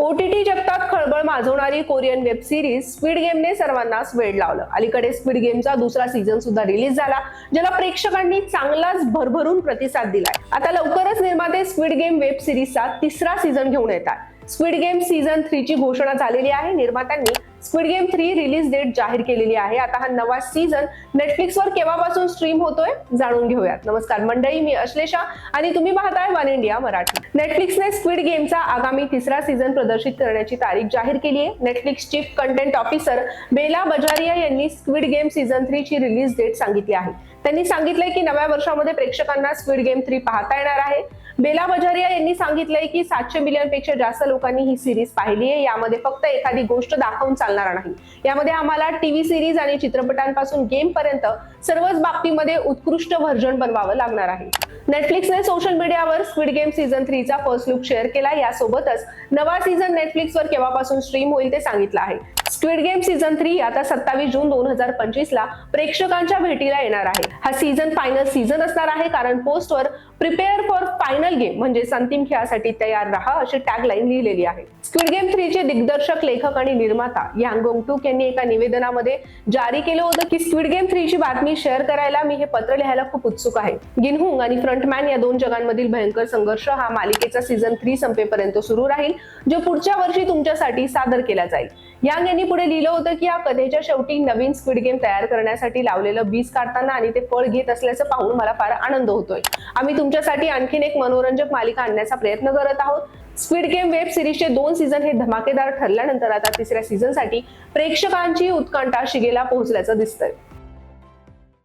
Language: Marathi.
ओटीटी जगतात खळबळ माजवणारी कोरियन वेब सिरीज स्पीड गेमने सर्वांनाच वेळ लावलं. अलीकडे स्पीड गेमचा दुसरा सीझन सुद्धा रिलीज झाला ज्याला प्रेक्षकांनी चांगलाच भरभरून प्रतिसाद दिलाय. आता लवकरच निर्माते स्पीड गेम वेब सिरीजचा तिसरा सीझन घेऊन येतात. स्क्विड गेम सीझन थ्रीची घोषणा झालेली आहे. निर्मात्यांनी squid game three release date जाहीर केलेली आहे. आता हा नवा सीझन नेटफ्लिक्सवर केव्हापासून स्ट्रीम होतोय जाणून घेऊयात. नमस्कार मंडळी मी अश्लेषा आणि तुम्ही पाहताय वन इंडिया मराठी. नेटफ्लिक्सने स्क्विड गेमचा आगामी तिसरा सीझन प्रदर्शित करण्याची तारीख जाहीर केली आहे. Netflix chief content officer Bela Bajaria यांनी स्क्विड गेम सीझन थ्रीची रिलीज डेट सांगितली आहे. त्यांनी सांगितलंय की नव्या वर्षामध्ये प्रेक्षकांना स्क्विड गेम थ्री पाहता येणार आहे. बेला बजारिया यांनी सांगितलंय की सातशे मिलियनपेक्षा जास्त लोकांनी ही सिरीज पाहिली आहे. यामध्ये फक्त एखादी गोष्ट दाखवून चालणार नाही. यामध्ये आम्हाला टीव्ही सिरीज आणि चित्रपटांपासून गेम पर्यंत सर्वच बाबतीमध्ये उत्कृष्ट व्हर्जन बनवावं लागणार आहे. नेटफ्लिक्सने सोशल मीडियावर स्क्विड गेम सीझन थ्रीचा फर्स्ट लुक शेअर केला. यासोबतच नवा सीझन नेटफ्लिक्सवर केव्हापासून स्ट्रीम होईल ते सांगितलं आहे. स्क्विड गेम सीझन थ्री आता सत्तावीस जून दोन हजार पंचवीस ला प्रेक्षकांच्या भेटीला येणार आहे. हा सीझन फायनल सीझन असणार आहे कारण पोस्टवर प्रिपेअर फॉर फायनल गेम म्हणजे अंतिम खेळासाठी तयार राहा अशी टॅगलाईन लिहिलेली आहे. स्क्विड गेम थ्रीचे दिग्दर्शक लेखक आणि निर्माता यांगोंग टूक यांनी एका निवेदनामध्ये जारी केलं होतं की स्क्विड गेम थ्रीची बातमी शेअर करायला मी हे पत्र लिहायला खूप उत्सुक आहे. गिनहुंग आणि फ्रंटमॅन या दोन जगांमधील भयंकर संघर्ष हा मालिकेचा सीझन थ्री संपेपर्यंत सुरू राहील जो पुढच्या वर्षी तुमच्यासाठी सादर केला जाईल. यांग यांनी पुढे लिहिलं होतं की या कथेच्या शेवटी नवीन स्क्विड गेम तयार करण्यासाठी लावलेलं बीज काढताना आणि ते फळ घेत असल्याचं पाहून मला फार आनंद होतोय. आम्ही तुमच्यासाठी आणखीन एक मनोरंजक मालिका आणण्याचा प्रयत्न करत आहोत. स्क्विड गेम वेब सिरीजचे दोन सीझन हे धमाकेदार ठरल्यानंतर आता तिसऱ्या सीझनसाठी प्रेक्षकांची उत्कंठा शिगेला पोहोचल्याचं दिसतंय.